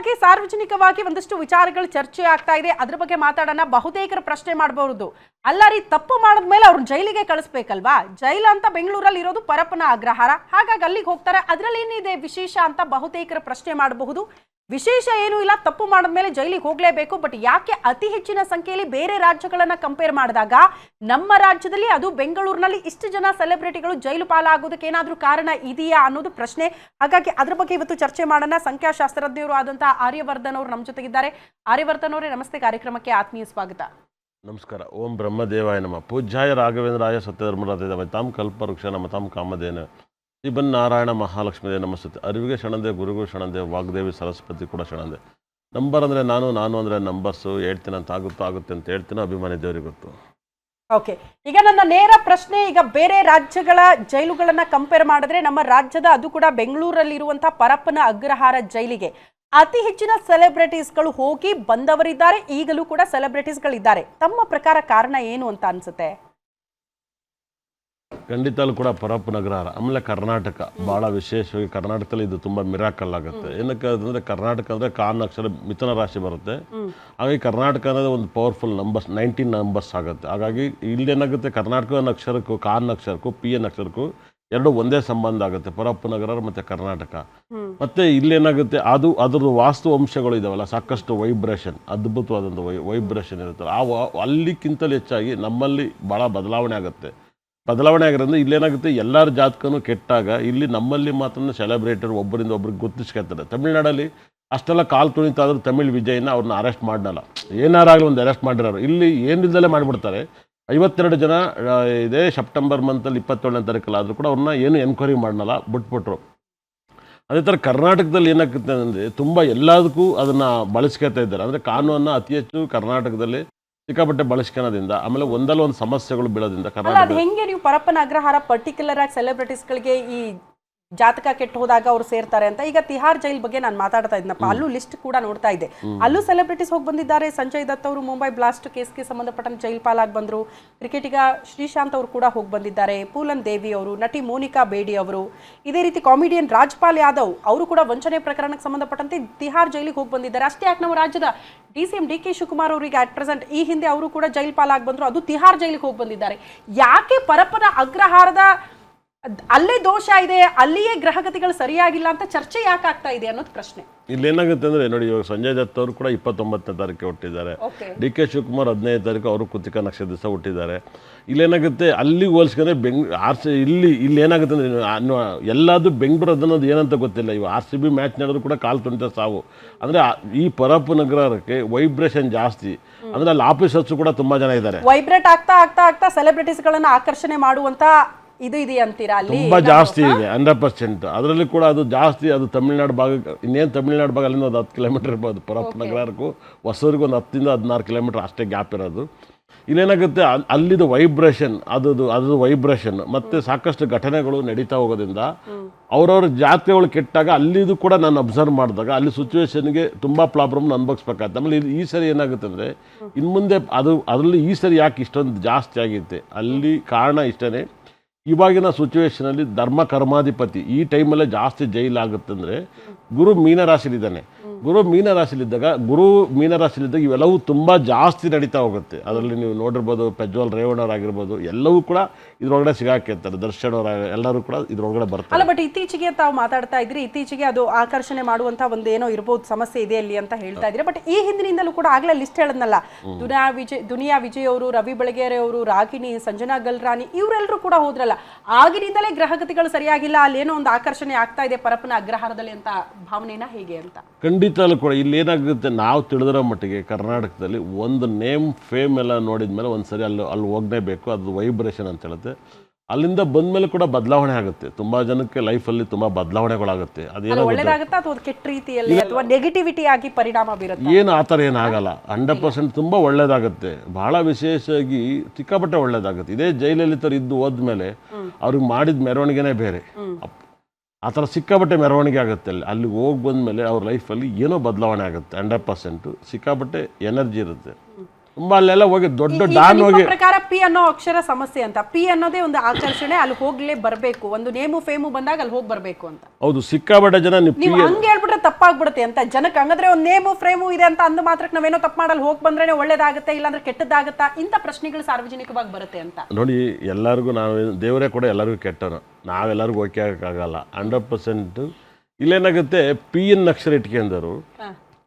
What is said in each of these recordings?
ಹಾಗಾಗಿ ಸಾರ್ವಜನಿಕವಾಗಿ ಒಂದಷ್ಟು ವಿಚಾರಗಳು ಚರ್ಚೆ ಆಗ್ತಾ ಇದೆ. ಅದ್ರ ಬಗ್ಗೆ ಮಾತಾಡೋಣ. ಬಹುತೇಕರ ಪ್ರಶ್ನೆ ಮಾಡಬಹುದು ಅಲ್ಲ ರೀ, ತಪ್ಪು ಮಾಡಿದ್ಮೇಲೆ ಅವ್ರನ್ನ ಜೈಲಿಗೆ ಕಳಿಸ್ಬೇಕಲ್ವಾ? ಜೈಲು ಅಂತ ಬೆಂಗಳೂರಲ್ಲಿ ಇರೋದು ಪರಪ್ಪನ ಅಗ್ರಹಾರ. ಹಾಗಾಗಿ ಅಲ್ಲಿಗೆ ಹೋಗ್ತಾರೆ. ಅದರಲ್ಲಿ ಏನಿದೆ ವಿಶೇಷ ಅಂತ ಬಹುತೇಕರ ಪ್ರಶ್ನೆ ಮಾಡಬಹುದು. ವಿಶೇಷ ಏನೂ ಇಲ್ಲ, ತಪ್ಪು ಮಾಡಿದ ಮೇಲೆ ಜೈಲಿಗೆ ಹೋಗಲೇಬೇಕು, ಬಟ್ ಯಾಕೆ ಅತಿ ಹೆಚ್ಚಿನ ಸಂಖ್ಯೆಯಲ್ಲಿ ಬೇರೆ ರಾಜ್ಯಗಳನ್ನು ಕಂಪೇರ್ ಮಾಡಿದಾಗ? ನಮ್ಮ ರಾಜ್ಯದಲ್ಲಿ ಅದು ಬೆಂಗಳೂರಿನಲ್ಲಿ ಇಷ್ಟು ಜನ ಸೆಲೆಬ್ರಿಟಿಗಳು ಜೈಲು ಪಾಲಾಗೋದಕ್ಕೆ ಏನಾದರೂ ಕಾರಣ ಇದೆಯಾ ಅನ್ನೋದು ಪ್ರಶ್ನೆ. ಹಾಗಾಗಿ ಅದ್ರ ಬಗ್ಗೆ ಇವತ್ತು ಚರ್ಚೆ ಮಾಡೋಣ. ಸಂಖ್ಯಾಶಾಸ್ತ್ರಜ್ಞರು ಆದಂತಹ ಆರ್ಯವರ್ಧನ್ ಅವರು ನಮ್ಮ ಜೊತೆಗಿದ್ದಾರೆ. ಆರ್ಯವರ್ಧನ್ ಅವರೇ, ನಮಸ್ತೆ. ಕಾರ್ಯಕ್ರಮಕ್ಕೆ ಆತ್ಮೀಯ ಸ್ವಾಗತ. ನಮಸ್ಕಾರ. ಓಂ ಬ್ರಹ್ಮದೇವಾಯ ನಮ್ಮ ಪೂಜ್ಯಾಯ ರಾಘವೇಂದ್ರಾಯ ಸತ್ಯಧರ್ಮರಾಜ ತಾಮ್ ಕಲ್ಪವೃಕ್ಷ ನಮ್ಮ ತಾಮ್ ಕಾಮಧೇನ ಶ್ರೀಬನ್ ನಾರಾಯಣ ಮಹಾಲಕ್ಷ್ಮೀದೇ ನಮಸ್ತೆ. ಅರಿವಿಗೆ ಶರಣಂದೆ, ಗುರುಗೂ ಶರಣದೆ, ವಾಗ್ದೇವಿ, ಸರಸ್ವತಿ ಕೂಡ ಶರಣಂದೆ. ನಂಬರ್ ಅಂದರೆ ನಾನು ನಾನು ಅಂದರೆ ನಂಬರ್ಸು, ಹೇಳ್ತೀನಿ ಅಂತ ಆಗುತ್ತೋ ಆಗುತ್ತೆ ಅಂತ ಹೇಳ್ತೀನಿ, ಅಭಿಮಾನಿ ದೇವರಿಗೆ ಗೊತ್ತು. ಓಕೆ, ಈಗ ನನ್ನ ನೇರ ಪ್ರಶ್ನೆ, ಈಗ ಬೇರೆ ರಾಜ್ಯಗಳ ಜೈಲುಗಳನ್ನು ಕಂಪೇರ್ ಮಾಡಿದ್ರೆ ನಮ್ಮ ರಾಜ್ಯದ ಅದು ಕೂಡ ಬೆಂಗಳೂರಲ್ಲಿರುವಂತಹ ಪರಪ್ಪನ ಅಗ್ರಹಾರ ಜೈಲಿಗೆ. ಅತಿ ಹೆಚ್ಚಿನ ಸೆಲೆಬ್ರಿಟೀಸ್ಗಳು ಹೋಗಿ ಬಂದವರಿದ್ದಾರೆ, ಈಗಲೂ ಕೂಡ ಸೆಲೆಬ್ರಿಟೀಸ್ಗಳಿದ್ದಾರೆ ತಮ್ಮ ಪ್ರಕಾರ ಕಾರಣ ಏನು ಅಂತ ಅನ್ಸುತ್ತೆ? ಖಂಡಿತಲ್ಲೂ ಕೂಡ ಪರಪ್ಪ ನಗರ ಆಮೇಲೆ ಕರ್ನಾಟಕ. ಭಾಳ ವಿಶೇಷವಾಗಿ ಕರ್ನಾಟಕದಲ್ಲಿ ಇದು ತುಂಬ ಮಿರಾಕಲ್ ಆಗುತ್ತೆ. ಏನಕ್ಕೆ ಅಂದರೆ ಕರ್ನಾಟಕ ಅಂದರೆ ಕಾನ್ ಅಕ್ಷರ ಮಿಥುನ ರಾಶಿ ಬರುತ್ತೆ. ಹಾಗಾಗಿ ಕರ್ನಾಟಕ ಅನ್ನೋದು ಒಂದು ಪವರ್ಫುಲ್ ನಂಬರ್ಸ್ ನೈನ್ಟೀನ್ ನಂಬರ್ಸ್ ಆಗುತ್ತೆ. ಹಾಗಾಗಿ ಇಲ್ಲೇನಾಗುತ್ತೆ ಕರ್ನಾಟಕ ಅನ್ನೋ ಅಕ್ಷರಕ್ಕೂ ಕಾನ್ ಅಕ್ಷರಕ್ಕೂ ಪಿ ಎನ್ ಅಕ್ಷರಕ್ಕೂ ಎರಡು ಒಂದೇ ಸಂಬಂಧ ಆಗುತ್ತೆ. ಪರಪ್ಪ ನಗರ ಮತ್ತು ಕರ್ನಾಟಕ. ಮತ್ತೆ ಇಲ್ಲೇನಾಗುತ್ತೆ ಅದು ಅದರ ವಾಸ್ತು ಅಂಶಗಳು ಇದಾವಲ್ಲ ಸಾಕಷ್ಟು ವೈಬ್ರೇಷನ್ ಅದ್ಭುತವಾದಂಥ ವೈ ವೈಬ್ರೇಷನ್ ಇರುತ್ತೆ ಆ ಅಲ್ಲಿಕ್ಕಿಂತಲೂ ಹೆಚ್ಚಾಗಿ ನಮ್ಮಲ್ಲಿ ಭಾಳ ಬದಲಾವಣೆ ಆಗುತ್ತೆ. ಬದಲಾವಣೆ ಆಗಿರೋದ್ರಿಂದ ಇಲ್ಲೇನಾಗುತ್ತೆ? ಎಲ್ಲರ ಜಾತಕನು ಕೆಟ್ಟಾಗ ಇಲ್ಲಿ ನಮ್ಮಲ್ಲಿ ಮಾತ್ರ ಸೆಲೆಬ್ರೇಟರ್ ಒಬ್ಬರಿಂದ ಒಬ್ರಿಗೆ ಗುರ್ತಿಸ್ಕೊಳ್ತಾರೆ ತಮಿಳ್ನಾಡಲ್ಲಿ ಅಷ್ಟೆಲ್ಲ ಕಾಲು ತುಣಿತಾದ್ರೂ ತಮಿಳ್ ವಿಜಯ್ನ ಅವ್ರನ್ನ ಅರೆಸ್ಟ್ ಮಾಡಲ್ಲ ಏನಾರಾಗಲಿ ಒಂದು ಅರೆಸ್ಟ್ ಮಾಡಿರೋರು. ಇಲ್ಲಿ ಏನಿಲ್ಲದಲ್ಲೇ ಮಾಡಿಬಿಡ್ತಾರೆ. ಐವತ್ತೆರಡು ಜನ ಇದೇ ಸೆಪ್ಟೆಂಬರ್ ಮಂತಲ್ಲಿ ಇಪ್ಪತ್ತೇಳನೇ ತಾರೀಕಲ್ಲಿ ಆದರೂ ಕೂಡ ಅವ್ರನ್ನ ಏನು ಎನ್ಕ್ವೈರಿ ಮಾಡಲ್ಲ ಬಿಟ್ಬಿಟ್ರು. ಅದೇ ಥರ ಕರ್ನಾಟಕದಲ್ಲಿ ಏನಾಗುತ್ತೆ ಅಂದರೆ ತುಂಬ ಎಲ್ಲದಕ್ಕೂ ಅದನ್ನು ಬಳಸ್ಕೊಳ್ತಾ ಇದ್ದಾರೆ. ಅಂದರೆ ಕಾನೂನನ್ನು ಅತಿ ಹೆಚ್ಚು ಕರ್ನಾಟಕದಲ್ಲಿ ಸಿಕ್ಕಾಪಟ್ಟೆ ಬಳಸ್ಕೊಳ್ಳೋದ್ರಿಂದ ಆಮೇಲೆ ಒಂದಲ್ಲ ಒಂದು ಸಮಸ್ಯೆಗಳು ಬೀಳೋದ್ರಿಂದ ಕರ್ನಾಟಕ ಹೆಂಗೆ ನೀವು ಪರಪ್ಪನ ಅಗ್ರಹಾರ ಪರ್ಟಿಕ್ಯುಲರ್ ಆಗಿ ಸೆಲೆಬ್ರಿಟೀಸ್ಗಳಿಗೆ ಈ ಜಾತಕ ಕೆಟ್ಟ ಹೋದಾಗ ಅವ್ರು ಸೇರ್ತಾರೆ ಅಂತ. ಈಗ ತಿಹಾರ್ ಜೈಲ್ ಬಗ್ಗೆ ನಾನು ಮಾತಾಡ್ತಾ ಇದ್ನಪ್ಪ. ಅಲ್ಲೂ ಲಿಸ್ಟ್ ಕೂಡ ನೋಡ್ತಾ ಇದ್ದೆ ಅಲ್ಲೂ ಸೆಲೆಬ್ರಿಟೀಸ್ ಹೋಗಿ ಬಂದಿದ್ದಾರೆ. ಸಂಜಯ್ ದತ್ ಅವರು ಮುಂಬೈ ಬ್ಲಾಸ್ಟ್ ಕೇಸ್ಗೆ ಸಂಬಂಧಪಟ್ಟಂತೆ ಜೈಲ್ ಪಾಲಾಗಿ ಬಂದರು. ಕ್ರಿಕೆಟಿಗ ಶ್ರೀಶಾಂತ್ ಅವರು ಕೂಡ ಹೋಗಿ ಬಂದಿದ್ದಾರೆ. ಪೂಲನ್ ದೇವಿ ಅವರು ನಟಿ ಮೋನಿಕಾ ಬೇಡಿ ಅವರು. ಇದೇ ರೀತಿ ಕಾಮಿಡಿಯನ್ ರಾಜ್ಪಾಲ್ ಯಾದವ್ ಅವರು ಕೂಡ ವಂಚನೆ ಪ್ರಕರಣಕ್ಕೆ ಸಂಬಂಧಪಟ್ಟಂತೆ ತಿಹಾರ್ ಜೈಲಿಗೆ ಹೋಗಿ ಬಂದಿದ್ದಾರೆ. ಅಷ್ಟೇ ಯಾಕೆ ನಾವು ರಾಜ್ಯದ D C M D K Shivakumar ಅವರಿಗೆ ಅಟ್ ಪ್ರೆಸೆಂಟ್ ಈ ಹಿಂದೆ ಅವರು ಕೂಡ ಜೈಲ್ ಪಾಲಾಗಿ ಬಂದರು. ಅದು ತಿಹಾರ್ ಜೈಲಿಗೆ ಹೋಗಿ ಬಂದಿದ್ದಾರೆ. ಯಾಕೆ ಪರಪ್ಪನ ಅಗ್ರಹಾರದ ಅಲ್ಲೇ ದೋಷ ಇದೆ ಅಲ್ಲಿಯೇ ಗ್ರಹಗತಿಗಳು ಸರಿಯಾಗಿಲ್ಲ ಅಂತ ಚರ್ಚೆ ಯಾಕೆ ಆಗ್ತಾ ಇದೆ ಅನ್ನೋದು ಪ್ರಶ್ನೆ. ಇಲ್ಲಿ ಏನಾಗುತ್ತೆ ಅಂದ್ರೆ ನೋಡಿ ಇವಾಗ ಸಂಜಯ್ ದತ್ ಅವರು ಕೂಡ ಇಪ್ಪತ್ತೊಂಬತ್ತನೇ ತಾರೀಕು ಹುಟ್ಟಿದ್ದಾರೆ. ಡಿ ಕೆ ಶಿವಕುಮಾರ್ ಹದಿನೈದು ತಾರೀಕು ಅವರು ಕೃತಿಕ ನಕ್ಷತ್ರ ದಿವಸ ಹುಟ್ಟಿದ್ದಾರೆ ಇಲ್ಲೇನಾಗುತ್ತೆ ಅಲ್ಲಿ ಹೋಲಿಸ್ಕೊಂಡ್ರೆ ಬೆಂಗ್ ಆರ್ ಸಿ ಇಲ್ಲಿ ಇಲ್ಲಿ ಏನಾಗುತ್ತೆ ಅಂದರೆ ಎಲ್ಲದು ಬೆಂಗಳೂರು ಅದನ್ನೋದು ಏನಂತ ಗೊತ್ತಿಲ್ಲ. ಇವು ಆರ್ ಸಿ ಬಿ ಮ್ಯಾಚ್ ನಡೆದ್ರು ಕೂಡ ಕಾಲು ತುಂಟ ಸಾವು. ಅಂದರೆ ಈ ಪರಪ್ಪು ನಗರಕ್ಕೆ ವೈಬ್ರೇಷನ್ ಜಾಸ್ತಿ. ಅಂದರೆ ಅಲ್ಲಿ ಆಫೀಸರ್ಸ್ ಕೂಡ ತುಂಬ ಜನ ಇದ್ದಾರೆ. ವೈಬ್ರೇಟ್ ಆಗ್ತಾ ಆಗ್ತಾ ಆಗ್ತಾ ಸೆಲೆಬ್ರಿಟೀಸ್ ಗಳನ್ನ ಆಕರ್ಷಣೆ ಮಾಡುವಂತ ಇದು ಇದೆ ಅಂತೀರಾ? ಅಲ್ಲಿ ತುಂಬ ಜಾಸ್ತಿ ಇದೆ ಹಂಡ್ರೆಡ್ ಪರ್ಸೆಂಟ್. ಅದರಲ್ಲಿ ಕೂಡ ಅದು ಜಾಸ್ತಿ ಅದು ತಮಿಳ್ನಾಡು ಭಾಗ ಇನ್ನೇನು ತಮಿಳ್ನಾಡು ಭಾಗ ಅಲ್ಲಿಂದ ಒಂದು ಹತ್ತು ಕಿಲೋಮೀಟರ್ ಇರ್ಬೋದು. ಪರಪ್ಪ ನಗರಕ್ಕೂ ಹೊಸೂರಿಗೆ ಒಂದು ಹತ್ತಿಂದ ಹದಿನಾರು ಕಿಲೋಮೀಟರ್ ಅಷ್ಟೇ ಗ್ಯಾಪ್ ಇರೋದು. ಇನ್ನೇನಾಗುತ್ತೆ ಅಲ್ಲಿ ಅಲ್ಲಿದು ವೈಬ್ರೇಷನ್ ಅದು ಅದು ವೈಬ್ರೇಷನ್ ಮತ್ತು ಸಾಕಷ್ಟು ಘಟನೆಗಳು ನಡೀತಾ ಹೋಗೋದ್ರಿಂದ ಅವ್ರವ್ರ ಜಾತ್ರೆಗಳು ಕೆಟ್ಟಾಗ ಅಲ್ಲಿದು ಕೂಡ ನಾನು ಅಬ್ಸರ್ವ್ ಮಾಡಿದಾಗ ಅಲ್ಲಿ ಸಿಚುವೇಶನ್ಗೆ ತುಂಬ ಪ್ರಾಬ್ಲಮ್ನ ಅನುಭವಿಸ್ಬೇಕಾಗ್ತದೆ ಆಮೇಲೆ ಇದು ಈ ಸರಿ ಏನಾಗುತ್ತೆ ಅಂದರೆ ಇನ್ನು ಮುಂದೆ ಅದು ಅದರಲ್ಲಿ ಈ ಸರಿ ಯಾಕೆ ಇಷ್ಟೊಂದು ಜಾಸ್ತಿ ಆಗಿತ್ತೆ? ಅಲ್ಲಿ ಕಾರಣ ಇಷ್ಟೇ ಇವಾಗಿನ ಸಿಚುವೇಶನಲ್ಲಿ ಧರ್ಮ ಕರ್ಮಾಧಿಪತಿ ಈ ಟೈಮಲ್ಲೇ ಜಾಸ್ತಿ ಜೈಲಾಗುತ್ತೆ ಅಂದರೆ ಗುರು ಮೀನರಾಶಿಲಿದ್ದಾನೆ. ಗುರು ಮೀನರಾಶಿಲಿದ್ದಾಗ ಗುರು ಮೀನರಾಶಿಲಿದ್ದಾಗ ಇವೆಲ್ಲವೂ ತುಂಬ ಜಾಸ್ತಿ ನಡೀತಾ ಹೋಗುತ್ತೆ. ಅದರಲ್ಲಿ ನೀವು ನೋಡಿರ್ಬೋದು ಪ್ರಜ್ವಲ್ ರೇವಣ್ಣವರಾಗಿರ್ಬೋದು ಎಲ್ಲವೂ ಕೂಡ ಇದ್ರೊಳಗಡೆ ಸಿಗಾಕಿರ್ತಾರೆ. ದರ್ಶನ್ ಅವರ ಎಲ್ಲರೂ ಕೂಡ ಇದ್ರೊಳಗಡೆ ಬರ್ತಾರೆ. ಅಲ್ಲ ಬಟ್ ಇತ್ತೀಚೆಗೆ ತಾವು ಮಾತಾಡ್ತಾ ಇದ್ರಿ ಇತ್ತೀಚೆಗೆ ಅದು ಆಕರ್ಷಣೆ ಮಾಡುವಂತಹ ಒಂದೇನೋ ಏನೋ ಇರ್ಬೋದು ಸಮಸ್ಯೆ ಇದೆ ಅಲ್ಲಿ ಅಂತ ಹೇಳ್ತಾ ಇದ್ರಿ. ಬಟ್ ಈ ಹಿಂದಿನಿಂದಲೂ ಕೂಡ ಆಗ್ಲೇ ಲಿಸ್ಟ್ ಹೇಳದ್ನಲ್ಲ. ದುನಿಯಾ ವಿಜಯ್ ದುನಿಯಾ ವಿಜಯ್ ಅವರು ರವಿ ಬೆಳಗೆರೆ ಅವರು ರಾಗಿಣಿ ಸಂಜನಾ ಗಲ್ರಾನಿ ಇವರೆಲ್ಲರೂ ಕೂಡ ಹೋದ್ರಲ್ಲ. ಆಗಿನಿಂದಲೇ ಗ್ರಹಗತಿಗಳು ಸರಿಯಾಗಿಲ್ಲ ಅಲ್ಲೇನೋ ಒಂದು ಆಕರ್ಷಣೆ ಆಗ್ತಾ ಇದೆ ಪರಪನ ಅಗ್ರಹಾರದಲ್ಲಿ ಅಂತ ಭಾವನೆನ ಹೇಗೆ ಅಂತ? ಖಂಡಿತಲ್ಲೂ ಕೂಡ ಇಲ್ಲಿ ಏನಾಗುತ್ತೆ ನಾವು ತಿಳಿದಿರೋ ಮಟ್ಟಿಗೆ ಕರ್ನಾಟಕದಲ್ಲಿ ಒಂದು ನೇಮ್ ಫೇಮ್ ಎಲ್ಲ ನೋಡಿದ ಮೇಲೆ ಒಂದು ಸರಿ ಅಲ್ಲಿ ಅಲ್ಲಿ ಹೋಗಲೇಬೇಕು ಅದು ವೈಬ್ರೇಷನ್ ಅಂತ ಹೇಳುತ್ತೆ. ಅಲ್ಲಿಂದ ಬಂದ ಮೇಲೆ ಕೂಡ ಬದಲಾವಣೆ ಆಗುತ್ತೆ. ತುಂಬಾ ಜನಕ್ಕೆ ಲೈಫಲ್ಲಿ ತುಂಬಾ ಬದಲಾವಣೆಗಳಾಗುತ್ತೆ. ಅದೇನೋ ಗೊತ್ತಿಲ್ಲ. ಒಳ್ಳೇದಾಗುತ್ತಾ ಅಥವಾ ಕೆಟ್ಟ ರೀತಿಯಲ್ಲಿ ಅಥವಾ ನೆಗೆಟಿವಿಟಿ ಆಗಿ ಪರಿಣಾಮ ಬೀರುತ್ತೆ? ಏನು ಆ ಥರ ಏನಾಗಲ್ಲ. ಹಂಡ್ರೆಡ್ ಪರ್ಸೆಂಟ್ ತುಂಬಾ ಒಳ್ಳೇದಾಗುತ್ತೆ. ಬಹಳ ವಿಶೇಷವಾಗಿ ಸಿಕ್ಕಾಪಟ್ಟೆ ಒಳ್ಳೇದಾಗುತ್ತೆ. ಇದೇ ಜೈಲಲ್ಲಿ ಇದ್ದು ಹೋದ್ಮೇಲೆ ಅವ್ರಿಗೆ ಮಾಡಿದ ಮೆರವಣಿಗೆನೇ ಬೇರೆ. ಆ ಥರ ಸಿಕ್ಕಾಪಟ್ಟೆ ಮೆರವಣಿಗೆ ಆಗುತ್ತೆ ಅಲ್ಲಿ. ಅಲ್ಲಿಗೆ ಹೋಗಿ ಬಂದಮೇಲೆ ಅವ್ರ ಲೈಫಲ್ಲಿ ಏನೋ ಬದಲಾವಣೆ ಆಗುತ್ತೆ ಹಂಡ್ರೆಡ್ ಪರ್ಸೆಂಟು ಸಿಕ್ಕಾಪಟ್ಟೆ ಎನರ್ಜಿ ಇರುತ್ತೆ. ತುಂಬಾ ಅಲ್ಲೆಲ್ಲ ಹೋಗಿ ದೊಡ್ಡ ಡ್ಯಾಮ್ ಡಾನ್ ಹೋಗಿ ಪ್ರಕಾರ ಪಿ ಅನ್ನೋ ಅಕ್ಷರ ಸಮಸ್ಯೆ ಅಂತ. ಪಿ ಅನ್ನೋದೇ ಒಂದು ಆಕರ್ಷಣೆ ಅಲ್ಲಿ ಹೋಗ್ಲೇ ಬರಬೇಕು. ಒಂದು ನೇಮು ಫೇಮು ಬಂದಾಗ ಅಲ್ಲಿ ಹೋಗಿ ಬರಬೇಕು ಅಂತ. ಹೌದು ಸಿಕ್ಕಾಬಟ್ಟೆ ಜನ ನೀವು ಹಂಗೆ ಹೇಳ್ಬಿಟ್ರೆ ತಪ್ಪಾಗ್ಬಿಡುತ್ತೆ ಅಂತ. ಜನಕ್ಕೆ ಹಂಗಂದ್ರೆ ಒಂದು ನೇಮು ಫ್ರೇಮು ಇದೆ ಅಂತ ಅಂದ ಮಾತ್ರಕ್ಕೆ ನಾವೇನೋ ತಪ್ಪು ಮಾಡಲ್ಲ ಹೋಗಿ ಬಂದ್ರೆ ಒಳ್ಳೇದಾಗುತ್ತೆ ಇಲ್ಲಾಂದ್ರೆ ಕೆಟ್ಟದಾಗುತ್ತಾ ಇಂಥ ಪ್ರಶ್ನೆಗಳು ಸಾರ್ವಜನಿಕವಾಗಿ ಬರುತ್ತೆ ಅಂತ. ನೋಡಿ ಎಲ್ಲರಿಗೂ ನಾವು ದೇವರೇ ಕೂಡ ಎಲ್ಲರಿಗೂ ಕೆಟ್ಟನು ನಾವೆಲ್ಲರಿಗೂ ಓಕೆ ಆಗಕ್ಕಾಗಲ್ಲ. ಹಂಡ್ರೆಡ್ ಪರ್ಸೆಂಟ್ ಇಲ್ಲೇನಾಗುತ್ತೆ ಪಿ ಎನ್ ಅಕ್ಷರ ಇಟ್ಕೊಂಡರು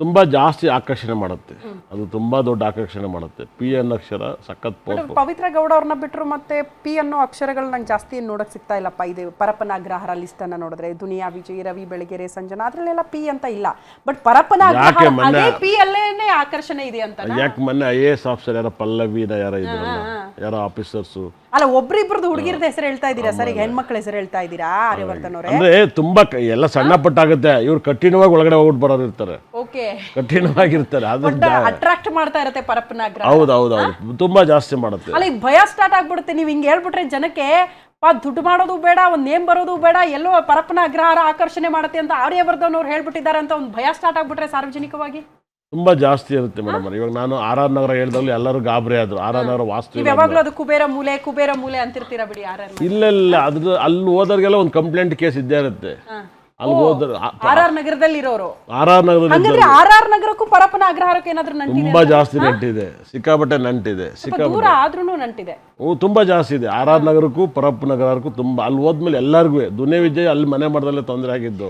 ತುಂಬ ಜಾಸ್ತಿ ಆಕರ್ಷಣೆ ಮಾಡುತ್ತೆ. ಅದು ತುಂಬ ದೊಡ್ಡ ಆಕರ್ಷಣೆ ಮಾಡುತ್ತೆ. ಪಿ ಎನ್ ಅಕ್ಷರ ಸಖತ್ ಪೋಪ್ ಪವಿತ್ರ ಗೌಡ ಅವ್ರನ್ನ ಬಿಟ್ರು ಮತ್ತೆ ಪಿ ಅನ್ನೋ ಅಕ್ಷರಗಳು ನಂಗೆ ಜಾಸ್ತಿ ನೋಡಕ್ ಸಿಗ್ತಾ ಇಲ್ಲಪ್ಪ. ಇದು ಪರಪನಾಗ್ರಹರ ಲಿಸ್ಟ್ ಅನ್ನ ನೋಡಿದ್ರೆ ದುನಿಯಾ ವಿಜಯ್ ರವಿ ಬೆಳಗೆರೆ ಸಂಜನಾ ಅದ್ರಲ್ಲೆಲ್ಲ ಪಿ ಅಂತ ಇಲ್ಲ. ಬಟ್ ಪರಪನ ಅಗ್ರಹಾರ ಮೊನ್ನೆ- ಅದೇ ಪಿ ಅಲ್ಲೇನೆ ಆಕರ್ಷಣೆ ಇದೆ ಅಂತ ಯಾಕೆ ಮೊನ್ನೆ ಐ ಎ ಎಸ್ ಆಫೀಸರ್ ಯಾರೋ ಪಲ್ಲವಿನ ಯಾರೋ ಇದ್ರಲ್ಲ ಯಾರೋ ಆಫೀಸರ್ಸು ಅಲ್ಲ ಒಬ್ರಿಬ್ರದ್ದು ಹುಡುಗಿರದ ಹೆಸರು ಹೇಳ್ತಾ ಇದ್ದೀರಾ ಸರ್? ಈಗ ಹೆಣ್ಮಕ್ಳ ಹೆಸರು ಹೇಳ್ತಾ ಇದ್ದೀರಾ ಆರ್ಯವರ್ಧನ್ ಅವರೇ? ಅಂದ್ರೆ ತುಂಬಾ ಕ- ಎಲ್ಲ ಸಣ್ಣ ಪಟ್ಟಾಗುತ್ತೆ ಇವ್ರು ಕಠಿಣವಾಗಿ ಒಳಗಡೆ ಹೋಗ್ಬಿಟ್ಟು ಬರೋರು ಇರ್ತಾರೆ. ಕಠಿಣವಾಗಿರ್ತಾರೆ ಅದು ಅಟ್ರಾಕ್ಟ್ ಮಾಡ್ತಾ ಇರತ್ತೆ ಪರಪ್ಪನ ಹೌದು ಹೌದು ಹೌದು. ತುಂಬಾ ಜಾಸ್ತಿ ಮಾಡುತ್ತೆ. ಅಲ್ಲಿ ಈಗ ಭಯ ಸ್ಟಾರ್ಟ್ ಆಗ್ಬಿಡುತ್ತೆ. ನೀವು ಹಿಂಗೆ ಹೇಳ್ಬಿಟ್ರೆ ಜನಕ್ಕೆ ಪಾ ದುಡ್ಡು ಮಾಡೋದು ಬೇಡ ಒಂದು ನೇಮ್ ಬರೋದು ಬೇಡ ಎಲ್ಲೋ ಪರಪ್ಪನ ಅಗ್ರಹಾರ ಆಕರ್ಷಣೆ ಮಾಡುತ್ತೆ ಅಂತ ಆರ್ಯವರ್ಧನ್ ಅವ್ರು ಹೇಳ್ಬಿಟ್ಟಿದ್ದಾರೆ ಅಂತ ಒಂದು ಭಯ ಸ್ಟಾರ್ಟ್ ಆಗ್ಬಿಟ್ರೆ ಸಾರ್ವಜನಿಕವಾಗಿ? ತುಂಬಾ ಜಾಸ್ತಿ ಇರುತ್ತೆ ಮೇಡಮ್ ಇವಾಗ ನಾನು ಆರ್ ಆರ್ ನಗರ ಹೇಳ್ದಾಗಲೂ ಎಲ್ಲರೂ ಗಾಬರಿ ಆದ್ರು. ಆರ್ ಆರ್ ನಗರ ವಾಸ್ತು ಯಾವಾಗ್ಲೂ ಅದು ಕುಬೇರ ಮೂಲೆ ಕುಬೇರ ಮೂಲೆ ಅಂತಿರ್ತೀರಾ ಬಿಡಿ ಆರ್ ಇಲ್ಲ ಇಲ್ಲ ಅದ್ರ ಅಲ್ಲಿ ಹೋದವ್ರಿಗೆಲ್ಲ ಒಂದು ಕಂಪ್ಲೇಂಟ್ ಕೇಸ್ ಇದ್ದೇ ಇರುತ್ತೆ. ಅಲ್ಲಿ ಹೋದ್ರೆ ಆರ್ ಆರ್ ನಗರದಲ್ಲಿ ಇರೋರು ಆರ್ ಆರ್ ನಗರದಲ್ಲಿ ಹಂಗಂದ್ರೆ ಆರ್ ಆರ್ ನಗರಕ್ಕೂ ಪರಪ್ಪನ ಅಗ್ರಹಾರಕ್ಕೂ ಏನಾದ್ರೂ ನಂಟಿದೆ ತುಂಬಾ ಜಾಸ್ತಿ ನಂಟಿದೆ. ಸಿಕ್ಕಾಪಟ್ಟೆ ನಂಟಿದೆ. ಸಿಕ್ಕಾಪಟ್ಟೆ. ದೂರ ಆದ್ರೂ ನಂಟಿದೆ. ಹ್ಞೂ ತುಂಬಾ ಜಾಸ್ತಿ ಇದೆ. ಆರ್ ಆರ್ ನಗರಕ್ಕೂ ಪರಪ್ಪ ನಗರಕ್ಕೂ ತುಂಬಾ ಅಲ್ಲಿ ಹೋದ್ಮೇಲೆ ಎಲ್ಲರಿಗೂ ದುನಿಯಾ ವಿಜಯ್ ಅಲ್ಲಿ ಮನೆ ಮಾಡದಲ್ಲೇ ತೊಂದರೆ ಆಗಿದ್ದು.